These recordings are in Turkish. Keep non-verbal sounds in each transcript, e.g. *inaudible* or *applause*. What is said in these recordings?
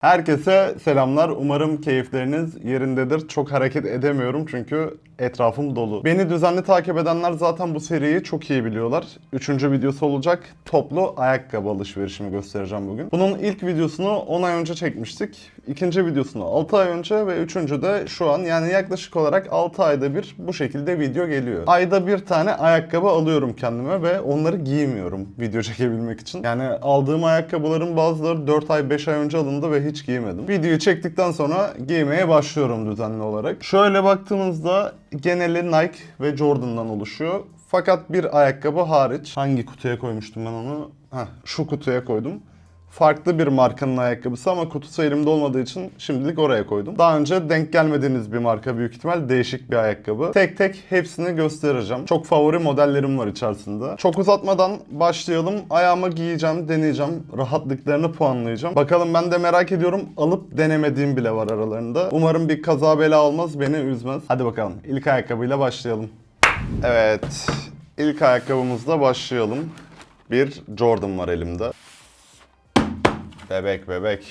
Herkese selamlar. Umarım keyifleriniz yerindedir. Çok hareket edemiyorum çünkü etrafım dolu. Beni düzenli takip edenler zaten bu seriyi çok iyi biliyorlar. Üçüncü videosu olacak. Toplu ayakkabı alışverişimi göstereceğim bugün. Bunun ilk videosunu 10 ay önce çekmiştik. İkinci videosunu 6 ay önce ve üçüncü de şu an yani yaklaşık olarak 6 ayda bir bu şekilde video geliyor. Ayda bir tane ayakkabı alıyorum kendime ve onları giymiyorum video çekebilmek için. Yani aldığım ayakkabıların bazıları 4 ay 5 ay önce alındı ve hiç giymedim. Videoyu çektikten sonra giymeye başlıyorum düzenli olarak. Şöyle baktığımızda geneli Nike ve Jordan'dan oluşuyor. Fakat bir ayakkabı hariç. Hangi kutuya koymuştum ben onu? Heh, şu kutuya koydum. Farklı bir markanın ayakkabısı ama kutusu elimde olmadığı için şimdilik oraya koydum. Daha önce denk gelmediğiniz bir marka büyük ihtimal değişik bir ayakkabı. Tek tek hepsini göstereceğim. Çok favori modellerim var içerisinde. Çok uzatmadan başlayalım. Ayağıma giyeceğim, deneyeceğim. Rahatlıklarını puanlayacağım. Bakalım ben de merak ediyorum. Alıp denemediğim bile var aralarında. Umarım bir kaza bela olmaz, beni üzmez. Hadi bakalım. İlk ayakkabıyla başlayalım. Evet. ilk ayakkabımızla başlayalım. Bir Jordan var elimde. Bebek bebek.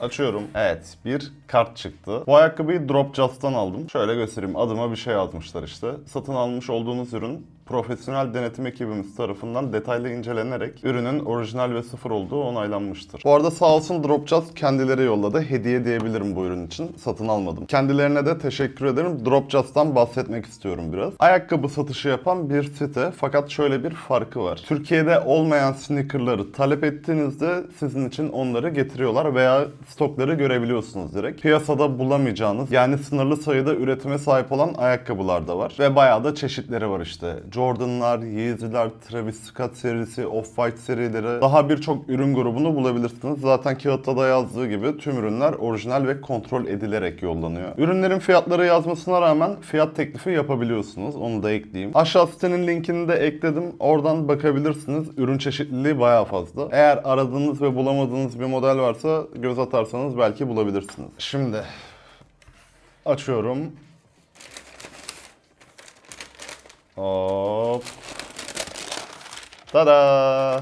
Açıyorum. Evet bir kart çıktı. Bu ayakkabıyı Drop Just'tan aldım. Şöyle göstereyim. Adıma bir şey yazmışlar işte. Satın almış olduğunuz ürün profesyonel denetim ekibimiz tarafından detaylı incelenerek ürünün orijinal ve sıfır olduğu onaylanmıştır. Bu arada sağ olsun Drop Just kendileri yolladı. Hediye diyebilirim bu ürün için. Satın almadım. Kendilerine de teşekkür ederim. Drop Just'tan bahsetmek istiyorum biraz. Ayakkabı satışı yapan bir site fakat şöyle bir farkı var. Türkiye'de olmayan sneakerları talep ettiğinizde sizin için onları getiriyorlar veya stokları görebiliyorsunuz direkt. Piyasada bulamayacağınız yani sınırlı sayıda üretime sahip olan ayakkabılar da var. Ve bayağı da çeşitleri var işte. Jordan'lar, Yeezy'ler, Travis Scott serisi, Off-White serileri daha birçok ürün grubunu bulabilirsiniz. Zaten kağıtta da yazdığı gibi tüm ürünler orijinal ve kontrol edilerek yollanıyor. Ürünlerin fiyatları yazmasına rağmen fiyat teklifi yapabiliyorsunuz. Onu da ekleyeyim. Aşağı sitenin linkini de ekledim. Oradan bakabilirsiniz. Ürün çeşitliliği bayağı fazla. Eğer aradığınız ve bulamadığınız bir model varsa göz atarsanız belki bulabilirsiniz. Şimdi açıyorum. Hop. Tada!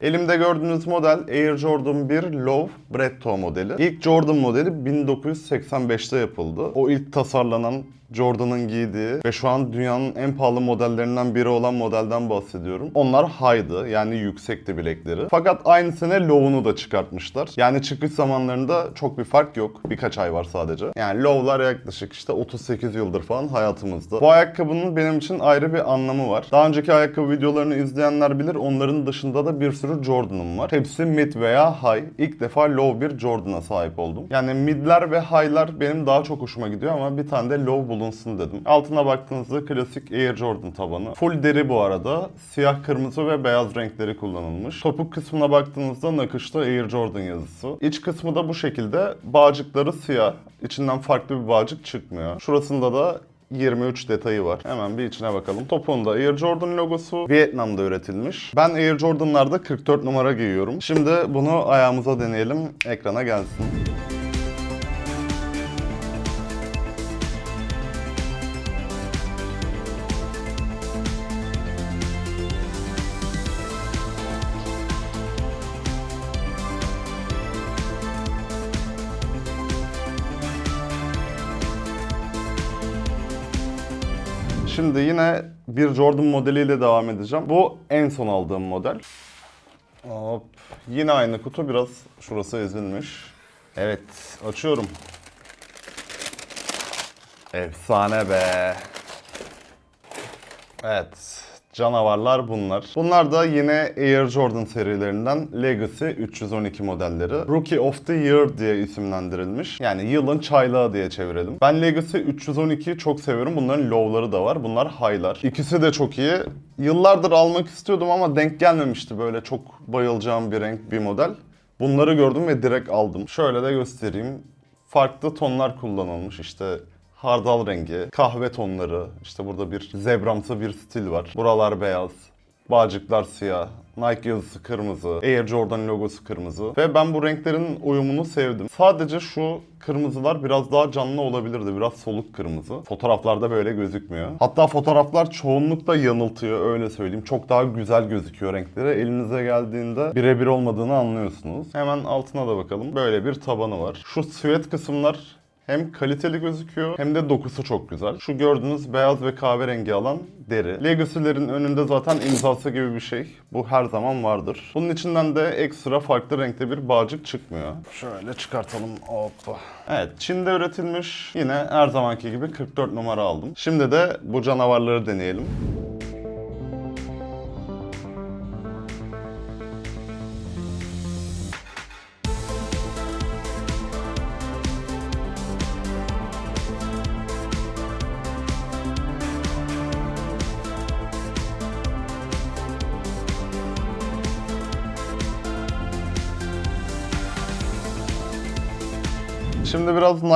Elimde gördüğünüz model Air Jordan 1 Low Bretto modeli. İlk Jordan modeli 1985'te yapıldı. O ilk tasarlanan Jordan'ın giydiği ve şu an dünyanın en pahalı modellerinden biri olan modelden bahsediyorum. Onlar high'dı yani yüksekti bilekleri. Fakat aynı sene low'unu da çıkartmışlar. Yani çıkış zamanlarında çok bir fark yok. Birkaç ay var sadece. Yani low'lar yaklaşık işte 38 yıldır falan hayatımızda. Bu ayakkabının benim için ayrı bir anlamı var. Daha önceki ayakkabı videolarını izleyenler bilir. Onların dışında da bir sürü Jordan'ım var. Hepsi mid veya high. İlk defa low bir Jordan'a sahip oldum. Yani midler ve high'lar benim daha çok hoşuma gidiyor ama bir tane de low bulunsun dedim. Altına baktığınızda klasik Air Jordan tabanı. Full deri bu arada. Siyah, kırmızı ve beyaz renkleri kullanılmış. Topuk kısmına baktığınızda nakışta Air Jordan yazısı. İç kısmı da bu şekilde. Bağcıkları siyah. İçinden farklı bir bağcık çıkmıyor. Şurasında da 23 detayı var. Hemen bir içine bakalım. Topuğunda Air Jordan logosu Vietnam'da üretilmiş. Ben Air Jordan'larda 44 numara giyiyorum. Şimdi bunu ayağımıza deneyelim. Ekrana gelsin. Şimdi yine bir Jordan modeliyle devam edeceğim. Bu en son aldığım model. Hop. Yine aynı kutu biraz şurası ezilmiş. Evet açıyorum. Efsane be. Evet. Canavarlar bunlar. Bunlar da yine Air Jordan serilerinden Legacy 312 modelleri. Rookie of the Year diye isimlendirilmiş. Yani yılın çaylağı diye çevirelim. Ben Legacy 312'yi çok seviyorum. Bunların low'ları da var. Bunlar high'lar. İkisi de çok iyi. Yıllardır almak istiyordum ama denk gelmemişti böyle çok bayılacağım bir renk, bir model. Bunları gördüm ve direkt aldım. Şöyle de göstereyim. Farklı tonlar kullanılmış işte hardal rengi, kahve tonları, işte burada bir zebramsı bir stil var. Buralar beyaz, Bağcıklar siyah. Nike yazısı kırmızı, Air Jordan logosu kırmızı ve ben bu renklerin uyumunu sevdim. Sadece şu kırmızılar biraz daha canlı olabilirdi. Biraz soluk kırmızı. Fotoğraflarda böyle gözükmüyor. Hatta fotoğraflar çoğunlukla yanıltıyor öyle söyleyeyim. Çok daha güzel gözüküyor renkleri. Elinize geldiğinde birebir olmadığını anlıyorsunuz. Hemen altına da bakalım. Böyle bir tabanı var. Şu süet kısımlar hem kaliteli gözüküyor hem de dokusu çok güzel. Şu gördüğünüz beyaz ve kahverengi alan deri. Legacy'lerin önünde zaten imzası gibi bir şey. Bu her zaman vardır. Bunun içinden de ekstra farklı renkte bir bağcık çıkmıyor. Şöyle çıkartalım. Hoppa. Evet Çin'de üretilmiş. Yine her zamanki gibi 44 numara aldım. Şimdi de bu canavarları deneyelim.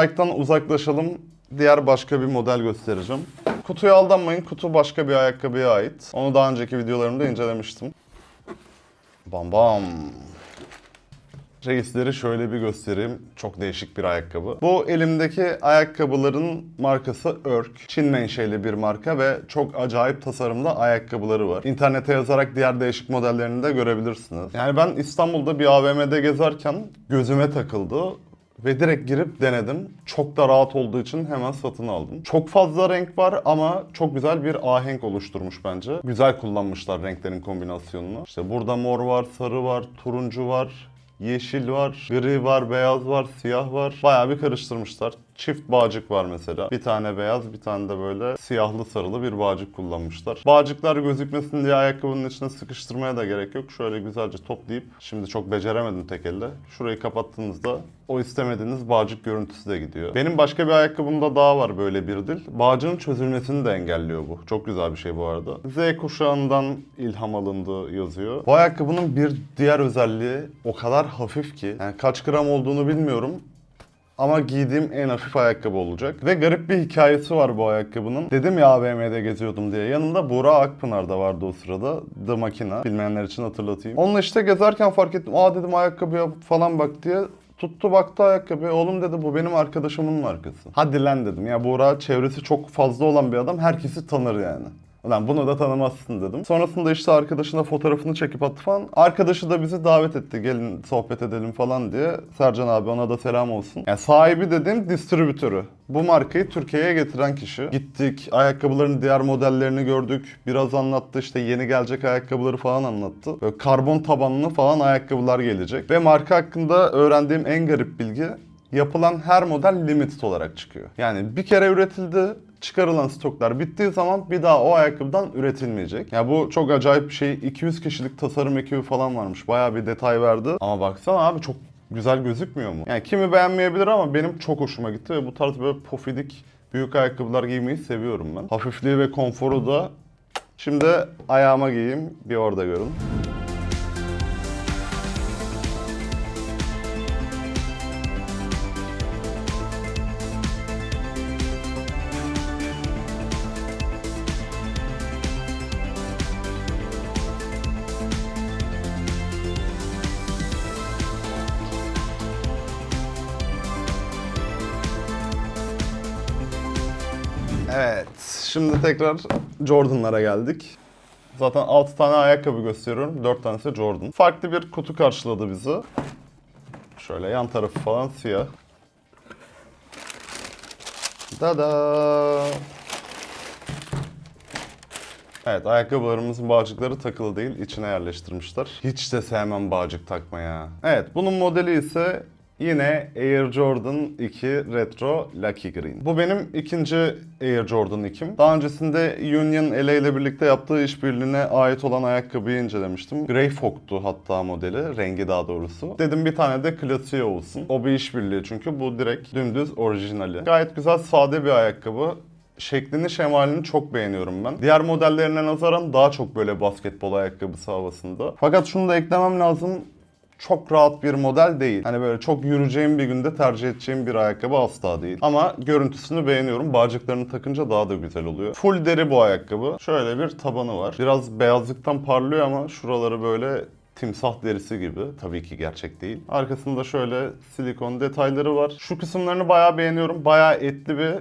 Nike'dan uzaklaşalım. Diğer başka bir model göstereceğim. Kutuya aldanmayın. Kutu başka bir ayakkabıya ait. Onu daha önceki videolarımda incelemiştim. Bam bam. Reisleri şöyle bir göstereyim. Çok değişik bir ayakkabı. Bu elimdeki ayakkabıların markası Örk. Çin menşeli bir marka ve çok acayip tasarımda ayakkabıları var. İnternete yazarak diğer değişik modellerini de görebilirsiniz. Yani ben İstanbul'da bir AVM'de gezerken gözüme takıldı. Ve direkt girip denedim. Çok da rahat olduğu için hemen satın aldım. Çok fazla renk var ama çok güzel bir ahenk oluşturmuş bence. Güzel kullanmışlar renklerin kombinasyonunu. İşte burada mor var, sarı var, turuncu var, yeşil var, gri var, beyaz var, siyah var. Bayağı bir karıştırmışlar. Çift bağcık var mesela. Bir tane beyaz, bir tane de böyle siyahlı sarılı bir bağcık kullanmışlar. Bağcıklar gözükmesin diye ayakkabının içine sıkıştırmaya da gerek yok. Şöyle güzelce toplayıp, şimdi çok beceremedim tek elde. Şurayı kapattığınızda o istemediğiniz bağcık görüntüsü de gidiyor. Benim başka bir ayakkabımda daha var böyle bir dil. Bağcığın çözülmesini de engelliyor bu. Çok güzel bir şey bu arada. Z kuşağından ilham alındı yazıyor. Bu ayakkabının bir diğer özelliği o kadar hafif ki. Yani kaç gram olduğunu bilmiyorum. Ama giydiğim en hafif ayakkabı olacak. Ve garip bir hikayesi var bu ayakkabının. Dedim ya AVM'de geziyordum diye. Yanımda Buğra Akpınar da vardı o sırada. The Makina. Bilmeyenler için hatırlatayım. Onunla işte gezerken fark ettim. Aa dedim ayakkabıya falan bak diye. Tuttu baktı ayakkabıya. Oğlum dedi bu benim arkadaşımın markası. Hadi lan dedim. Ya Buğra çevresi çok fazla olan bir adam. Herkesi tanır yani. Ulan bunu da tanımazsın dedim. Sonrasında işte arkadaşına fotoğrafını çekip attı falan. Arkadaşı da bizi davet etti. Gelin sohbet edelim falan diye. Sercan abi ona da selam olsun. Yani sahibi dediğim distribütörü. Bu markayı Türkiye'ye getiren kişi. Gittik, ayakkabıların diğer modellerini gördük. Biraz anlattı işte yeni gelecek ayakkabıları falan anlattı. Böyle karbon tabanlı falan ayakkabılar gelecek. Ve marka hakkında öğrendiğim en garip bilgi yapılan her model limited olarak çıkıyor. Yani bir kere üretildi, çıkarılan stoklar bittiği zaman bir daha o ayakkabıdan üretilmeyecek. Ya bu çok acayip bir şey. 200 kişilik tasarım ekibi falan varmış. Bayağı bir detay verdi. Ama baksana abi çok güzel gözükmüyor mu? Yani kimi beğenmeyebilir ama benim çok hoşuma gitti ve bu tarz böyle pofidik büyük ayakkabılar giymeyi seviyorum ben. Hafifliği ve konforu da Şimdi ayağıma giyeyim, bir orada görün. Şimdi tekrar Jordan'lara geldik. Zaten 6 tane ayakkabı gösteriyorum, 4 tanesi Jordan. Farklı bir kutu karşıladı bizi. Şöyle yan tarafı falan siyah. Dada. Evet, ayakkabılarımızın bağcıkları takılı değil, içine yerleştirmişler. Hiç de sevmem bağcık takmaya. Evet, bunun modeli ise Yine Air Jordan 2 Retro Lucky Green. Bu benim ikinci Air Jordan 2'm. Daha öncesinde Union LA ile birlikte yaptığı işbirliğine ait olan ayakkabıyı incelemiştim. Grey Fog'tu hatta modeli, rengi daha doğrusu. Dedim bir tane de klasiği olsun. O bir işbirliği çünkü bu direkt dümdüz orijinali. Gayet güzel sade bir ayakkabı şeklini şemalini çok beğeniyorum ben. Diğer modellerine nazaran daha çok böyle basketbol ayakkabısı havasında. Fakat şunu da eklemem lazım. Çok rahat bir model değil. Hani böyle çok yürüyeceğim bir günde tercih edeceğim bir ayakkabı asla değil. Ama görüntüsünü beğeniyorum. Bağcıklarını takınca daha da güzel oluyor. Full deri bu ayakkabı. Şöyle bir tabanı var. Biraz beyazlıktan parlıyor ama şuraları böyle timsah derisi gibi. Tabii ki gerçek değil. Arkasında şöyle silikon detayları var. Şu kısımlarını bayağı beğeniyorum. Bayağı etli bir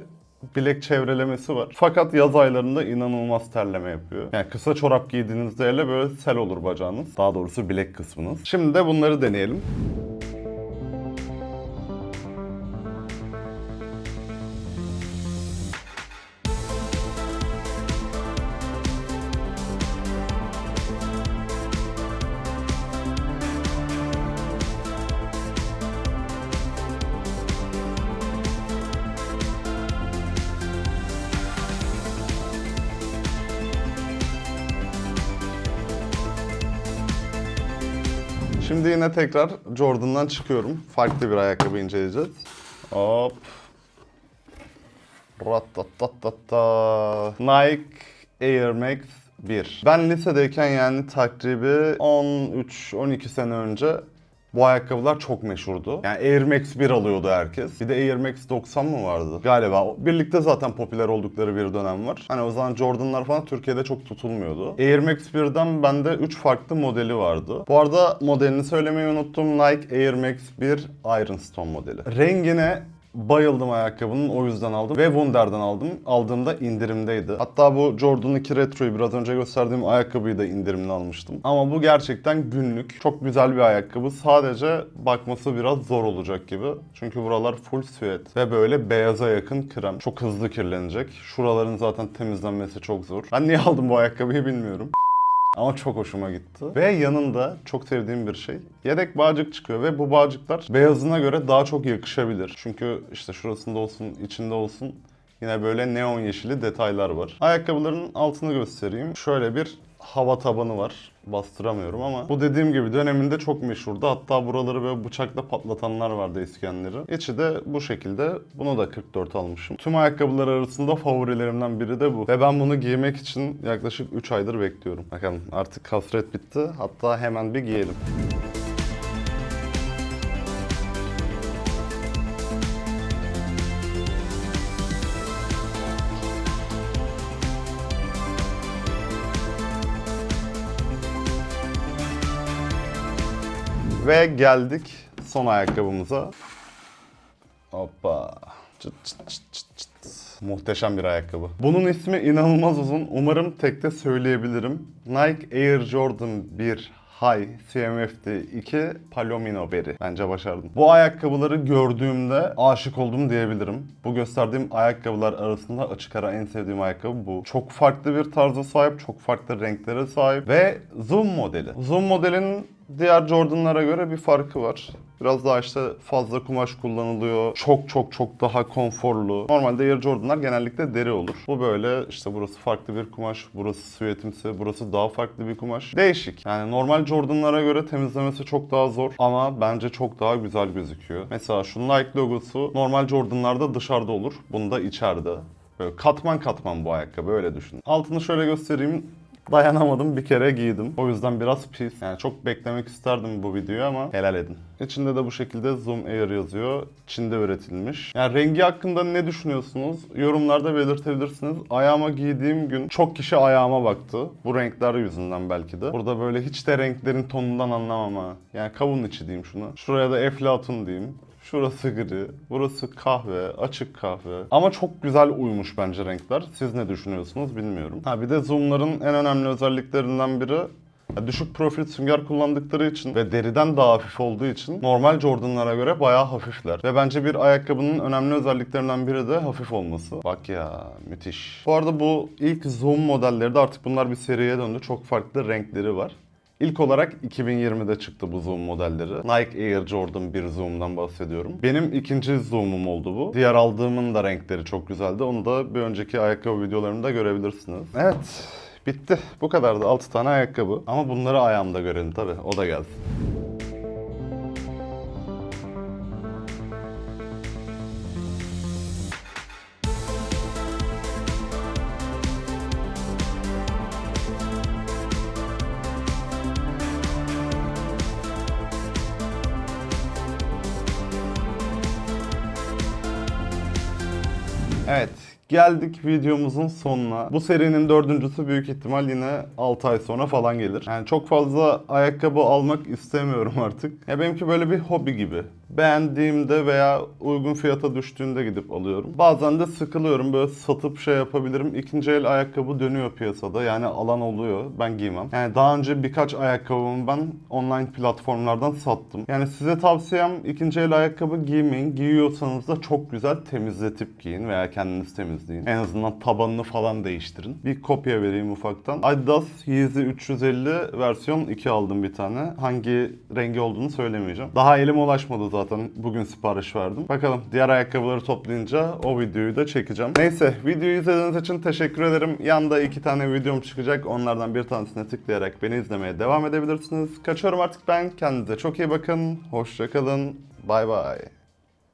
bilek çevrelemesi var. Fakat yaz aylarında inanılmaz terleme yapıyor. Yani kısa çorap giydiğinizde hele böyle sel olur bacağınız. Daha doğrusu bilek kısmınız. Şimdi de bunları deneyelim. Şimdi yine tekrar Jordan'dan çıkıyorum. Farklı bir ayakkabı inceleyeceğiz. Hop. Ratatatatata. Nike Air Max 1. Ben lisedeyken yani takribi 13-12 sene önce bu ayakkabılar çok meşhurdu. Yani Air Max 1 alıyordu herkes. Bir de Air Max 90 mı vardı? Galiba. Birlikte zaten popüler oldukları bir dönem var. Hani o zaman Jordan'lar falan Türkiye'de çok tutulmuyordu. Air Max 1'den bende 3 farklı modeli vardı. Bu arada modelini söylemeyi unuttum. Nike Air Max 1 Ironstone modeli. Rengine Bayıldım ayakkabının o yüzden aldım ve Wunder'dan aldım. Aldığımda indirimdeydi. Hatta bu Jordan 2 Retro'yu biraz önce gösterdiğim ayakkabıyı da indirimli almıştım. Ama bu gerçekten günlük. Çok güzel bir ayakkabı. Sadece bakması biraz zor olacak gibi. Çünkü buralar full süet ve böyle beyaza yakın krem. Çok hızlı kirlenecek. Şuraların zaten temizlenmesi çok zor. Ben niye aldım bu ayakkabıyı bilmiyorum. Ama çok hoşuma gitti. Ve yanında çok sevdiğim bir şey. Yedek bağcık çıkıyor ve bu bağcıklar beyazına göre daha çok yakışabilir. Çünkü işte şurasında olsun, içinde olsun yine böyle neon yeşili detaylar var. Ayakkabıların altını göstereyim. Şöyle bir hava tabanı var. Bastıramıyorum ama bu dediğim gibi döneminde çok meşhurdu. Hatta buraları böyle bıçakla patlatanlar vardı eskenleri. İçi de bu şekilde. Bunu da 44 almışım. Tüm ayakkabılar arasında favorilerimden biri de bu. Ve ben bunu giymek için yaklaşık 3 aydır bekliyorum. Bakalım artık hasret bitti. Hatta hemen bir giyelim. Ve geldik son ayakkabımıza. Hoppa. Çıt çıt çıt çıt çıt. Muhteşem bir ayakkabı. Bunun ismi inanılmaz uzun. Umarım tekte söyleyebilirim. Nike Air Jordan 1 High CMF'di 2 Palomino Berry. Bence başardım. Bu ayakkabıları gördüğümde aşık oldum diyebilirim. Bu gösterdiğim ayakkabılar arasında açık ara en sevdiğim ayakkabı bu. Çok farklı bir tarza sahip, çok farklı renklere sahip ve Zoom modeli. Zoom modelin diğer Jordan'lara göre bir farkı var. Biraz daha işte fazla kumaş kullanılıyor. Çok çok çok daha konforlu. Normalde Air Jordan'lar genellikle deri olur. Bu böyle işte burası farklı bir kumaş, burası süvetimsi, burası daha farklı bir kumaş. Değişik. Yani normal Jordan'lara göre temizlemesi çok daha zor ama bence çok daha güzel gözüküyor. Mesela şu Nike logosu normal Jordan'larda dışarıda olur. Bunda içeride. Böyle katman katman bu ayakkabı öyle düşünün. Altını şöyle göstereyim. Dayanamadım bir kere giydim. O yüzden biraz pis. Yani çok beklemek isterdim bu videoyu ama helal edin. İçinde de bu şekilde Zoom Air yazıyor. Çin'de üretilmiş. Yani rengi hakkında ne düşünüyorsunuz? Yorumlarda belirtebilirsiniz. Ayağıma giydiğim gün çok kişi ayağıma baktı. Bu renkler yüzünden belki de. Burada böyle hiç de renklerin tonundan anlamam ha. Yani kavun içi diyeyim şuna. Şuraya da eflatun diyeyim. Şurası gri, burası kahve, açık kahve. Ama çok güzel uymuş bence renkler. Siz ne düşünüyorsunuz bilmiyorum. Ha bir de zoomların en önemli özelliklerinden biri düşük profil sünger kullandıkları için ve deriden daha hafif olduğu için normal Jordan'lara göre bayağı hafifler. Ve bence bir ayakkabının önemli özelliklerinden biri de hafif olması. Bak ya müthiş. Bu arada bu ilk Zoom modelleri de artık bunlar bir seriye döndü. Çok farklı renkleri var. İlk olarak 2020'de çıktı bu Zoom modelleri. Nike Air Jordan 1 Zoom'dan bahsediyorum. Benim ikinci Zoom'um oldu bu. Diğer aldığımın da renkleri çok güzeldi. Onu da bir önceki ayakkabı videolarımda görebilirsiniz. Evet, bitti. Bu kadardı. 6 tane ayakkabı. Ama bunları ayağımda görelim tabii. O da gelsin. Evet, geldik videomuzun sonuna. Bu serinin dördüncüsü büyük ihtimal yine 6 ay sonra falan gelir. Yani çok fazla ayakkabı almak istemiyorum *laughs* artık. Ya benimki böyle bir hobi gibi. Beğendiğimde veya uygun fiyata düştüğünde gidip alıyorum. Bazen de sıkılıyorum böyle satıp şey yapabilirim. İkinci el ayakkabı dönüyor piyasada yani alan oluyor. Ben giymem. Yani daha önce birkaç ayakkabımı ben online platformlardan sattım. Yani size tavsiyem ikinci el ayakkabı giymeyin. Giyiyorsanız da çok güzel temizletip giyin veya kendiniz temizleyin. En azından tabanını falan değiştirin. Bir kopya vereyim ufaktan. Adidas Yeezy 350 versiyon 2 aldım bir tane. Hangi rengi olduğunu söylemeyeceğim. Daha elime ulaşmadı zaten. Bugün sipariş verdim. Bakalım diğer ayakkabıları toplayınca o videoyu da çekeceğim. Neyse videoyu izlediğiniz için teşekkür ederim. Yanda iki tane videom çıkacak. Onlardan bir tanesine tıklayarak beni izlemeye devam edebilirsiniz. Kaçıyorum artık ben. Kendinize çok iyi bakın. Hoşçakalın. Bay bay.